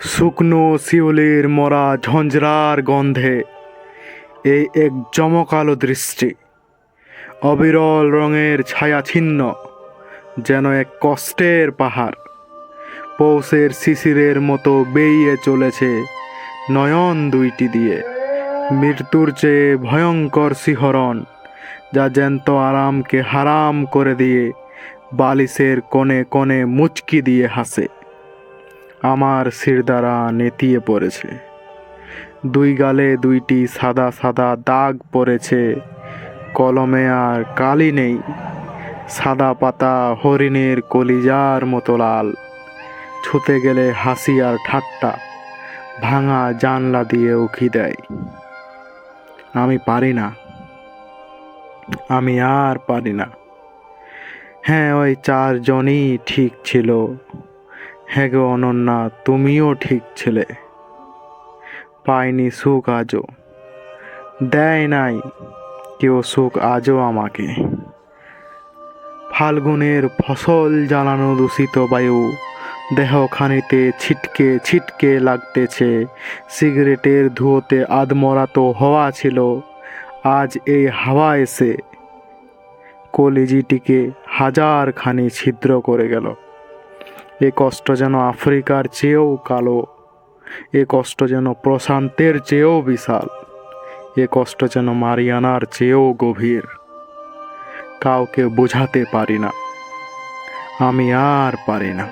শুকনো শিউলির মরা ঝঞ্ঝরার গন্ধে এই এক জমকালো দৃষ্টি, অবিরল রঙের ছায়া ছিন্ন যেন এক কষ্টের পাহাড়। পৌষের শিশিরের মতো বেরিয়ে চলেছে নয়ন দুইটি দিয়ে, মৃত্যুর চেয়ে ভয়ঙ্কর শিহরণ, যা জ্যান্ত আরামকে হারাম করে দিয়ে বালিশের কোণে কোণে মুচকি দিয়ে হাসে। আমার শিরদাঁড়া নেতিয়ে পড়েছে। দুই গালে দুইটি সাদা সাদা দাগ পড়েছে। কলমে আর কালি নেই। সাদা পাতা হরিণের কলিজার মতো লাল। ছুতে গেলে হাসি আর ঠাট্টা। ভাঙা জানলা দিয়ে উকি দেয়। আমি পারি না। আমি আর পারি না। হ্যাঁ ওই চারজনই ঠিক ছিল। হ্যাঁ গো অনন্যা, তুমিও ঠিক ছিলে। পাইনি সুখ আজও। দেয় নাই কেউ সুখ আজও আমাকে। ফাল্গুনের ফসল জ্বালানো দূষিত বায়ু দেহখানিতে ছিটকে ছিটকে লাগতেছে। সিগারেটের ধুয়োতে আদমরা তো হওয়া ছিল, আজ এই হাওয়া এসে কলিজিটিকে হাজারখানি ছিদ্র করে গেল। এ কষ্ট যেন আফ্রিকার চেয়েও কালো, এ কষ্ট যেন প্রশান্তের চেয়েও বিশাল, এ কষ্ট যেন মারিয়ানার চেয়েও গভীর। কাউকে বোঝাতে পারি না, আমি আর পারি না।